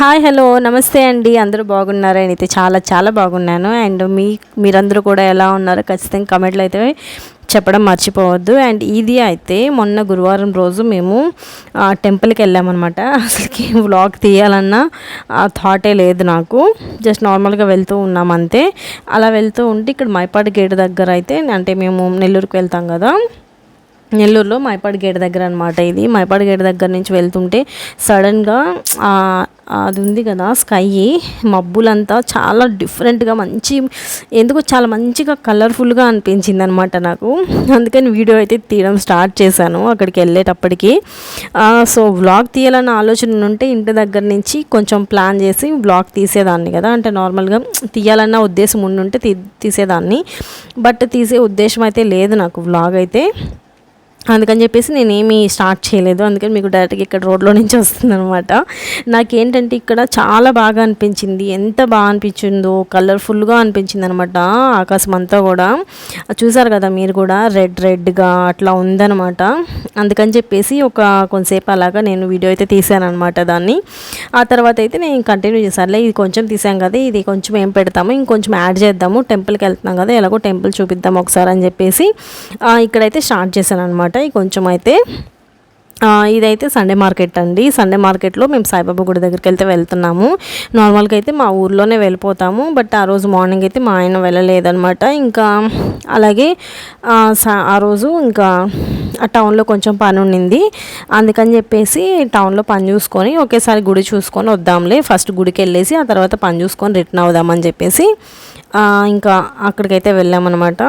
Hi hello నమస్తే అండి. అందరూ బాగున్నారా? నేనైతే చాలా చాలా బాగున్నాను. అండ్ మీ మీరందరూ కూడా ఎలా ఉన్నారో ఖచ్చితంగా కమెంట్లు అయితే చెప్పడం మర్చిపోవద్దు. అండ్ ఇది అయితే మొన్న గురువారం రోజు మేము టెంపుల్కి వెళ్ళామన్నమాట. అసలుకి వ్లాగ్ తీయాలన్న థాటే లేదు నాకు. జస్ట్ నార్మల్గా వెళ్తూ ఉన్నాం అంతే. అలా వెళ్తూ ఉంటే ఇక్కడ మైపాడు గేట్ దగ్గర అయితే అంటే మేము నెల్లూరుకి వెళ్తాం కదా. నెల్లూరులో మైపాడు గేట్ దగ్గర అనమాట ఇది. మైపాడు గేట్ దగ్గర నుంచి వెళ్తుంటే సడన్గా అది ఉంది కదా స్కై మబ్బులంతా చాలా డిఫరెంట్గా మంచి ఎందుకో చాలా మంచిగా కలర్ఫుల్గా అనిపించింది అనమాట నాకు. అందుకని వీడియో అయితే తీయడం స్టార్ట్ చేశాను అక్కడికి వెళ్ళేటప్పటికి. సో వ్లాగ్ తీయాలన్న ఆలోచన ఉంటే ఇంటి దగ్గర నుంచి కొంచెం ప్లాన్ చేసి వ్లాగ్ తీసేదాన్ని కదా. అంటే నార్మల్గా తీయాలన్న ఉద్దేశం ఉండుంటే తీ తీసేదాన్ని. బట్ తీసే ఉద్దేశం అయితే లేదు నాకు వ్లాగ్ అయితే. అందుకని చెప్పేసి నేనేమి స్టార్ట్ చేయలేదు. అందుకని మీకు డైరెక్ట్గా ఇక్కడ రోడ్లో నుంచి వస్తుంది అనమాట నాకేంటంటే ఇక్కడ చాలా బాగా అనిపించింది. ఎంత బాగా అనిపించిందో కలర్ఫుల్గా అనిపించింది అనమాట ఆకాశం అంతా కూడా. చూసారు కదా మీరు కూడా రెడ్ రెడ్గా అట్లా ఉందనమాట అందుకని చెప్పేసి ఒక కొంతసేపు అలాగా నేను వీడియో అయితే తీసాను అనమాట దాన్ని. ఆ తర్వాత అయితే నేను కంటిన్యూ చేశానులే ఇది కొంచెం తీసాం కదా ఇది కొంచెం ఏం పెడతాము ఇంకొంచెం యాడ్ చేద్దాము టెంపుల్కి వెళ్తున్నాం కదా ఎలాగో టెంపుల్ చూపిద్దాం ఒకసారి అని చెప్పేసి ఇక్కడైతే స్టార్ట్ చేశాను అనమాట అనమాట కొంచెం అయితే ఇదైతే సండే మార్కెట్ అండి. సండే మార్కెట్లో మేము సాయిబాబా గుడి దగ్గరికి వెళ్తే వెళ్తున్నాము. నార్మల్గా అయితే మా ఊర్లోనే వెళ్ళిపోతాము. బట్ ఆ రోజు మార్నింగ్ అయితే మా ఆయన వెళ్ళలేదనమాట ఇంకా అలాగే ఆ రోజు ఇంకా ఆ టౌన్లో కొంచెం పని ఉండింది. అందుకని చెప్పేసి టౌన్లో పని చూసుకొని ఒకేసారి గుడి చూసుకొని వద్దాంలే. ఫస్ట్ గుడికి వెళ్ళేసి ఆ తర్వాత పని చూసుకొని రిటర్న్ అవుదామని చెప్పేసి ఇంకా అక్కడికైతే వెళ్ళామన్నమాట.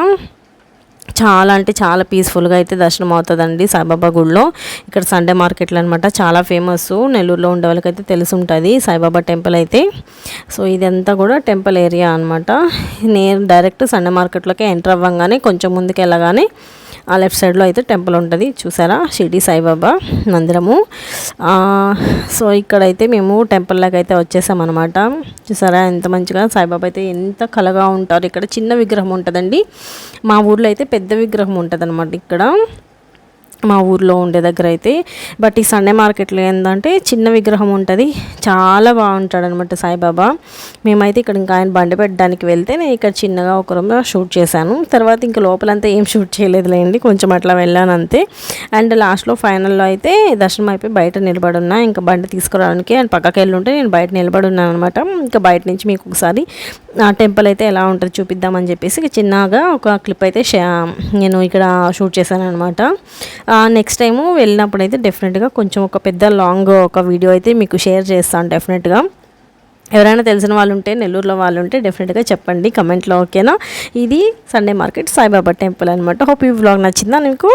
చాలా అంటే చాలా పీస్ఫుల్గా అయితే దర్శనం అవుతుందండి సాయిబాబా గుడిలో. ఇక్కడ సండే మార్కెట్లు అనమాట చాలా ఫేమస్ నెల్లూరులో ఉండే వాళ్ళకైతే తెలిసి ఉంటుంది సాయిబాబా టెంపుల్ అయితే. సో ఇదంతా కూడా టెంపుల్ ఏరియా అనమాట నేను డైరెక్ట్ సండే మార్కెట్లోకి ఎంటర్ అవ్వగానే కొంచెం ముందుకు వెళ్ళగానే ఆ లెఫ్ట్ సైడ్లో అయితే టెంపుల్ ఉంటుంది. చూసారా? షిరిడి సాయిబాబా మందిరము. సో ఇక్కడైతే మేము టెంపుల్లోకి అయితే వచ్చేసామన్నమాట. చూసారా? ఎంత మంచిగా సాయిబాబా అయితే ఎంత కలగా ఉంటారు. ఇక్కడ చిన్న విగ్రహం ఉంటుందండి. మా ఊర్లో అయితే పెద్ద విగ్రహం ఉంటుంది ఇక్కడ. మా ఊర్లో ఉండే దగ్గర అయితే. బట్ ఈ సండే మార్కెట్లో ఏంటంటే చిన్న విగ్రహం ఉంటుంది. చాలా బాగుంటాడు అనమాట సాయిబాబా. మేమైతే ఇక్కడ ఇంకా ఆయన బండి పెట్టడానికి వెళ్తే నేను ఇక్కడ చిన్నగా ఒక రూమ్ షూట్ చేశాను. తర్వాత ఇంకా లోపలంతా ఏం షూట్ చేయలేదులేండి కొంచెం అట్లా వెళ్ళాను అంతే. అండ్ లాస్ట్లో ఫైనల్లో అయితే దర్శనం అయిపోయి బయట నిలబడున్నా ఇంకా బండి తీసుకురావడానికి అండ్ పక్కకి వెళ్ళి ఉంటే నేను బయట నిలబడున్నాను అనమాట ఇంకా బయట నుంచి మీకు ఒకసారి ఆ టెంపుల్ అయితే ఎలా ఉంటుంది చూపిద్దామని చెప్పేసి చిన్నగా ఒక క్లిప్ అయితే నేను ఇక్కడ షూట్ చేశాను అనమాట నెక్స్ట్ టైము వెళ్ళినప్పుడు అయితే డెఫినెట్గా కొంచెం ఒక పెద్ద లాంగ్ ఒక వీడియో అయితే మీకు షేర్ చేస్తాను డెఫినెట్గా ఎవరైనా తెలిసిన వాళ్ళు ఉంటే నెల్లూరులో వాళ్ళు ఉంటే డెఫినెట్గా చెప్పండి కమెంట్లో ఓకేనా ఇది సండే మార్కెట్ సాయిబాబా టెంపుల్ అనమాట హోప్ ఈ వ్లాగ్ నచ్చిందా నీకు?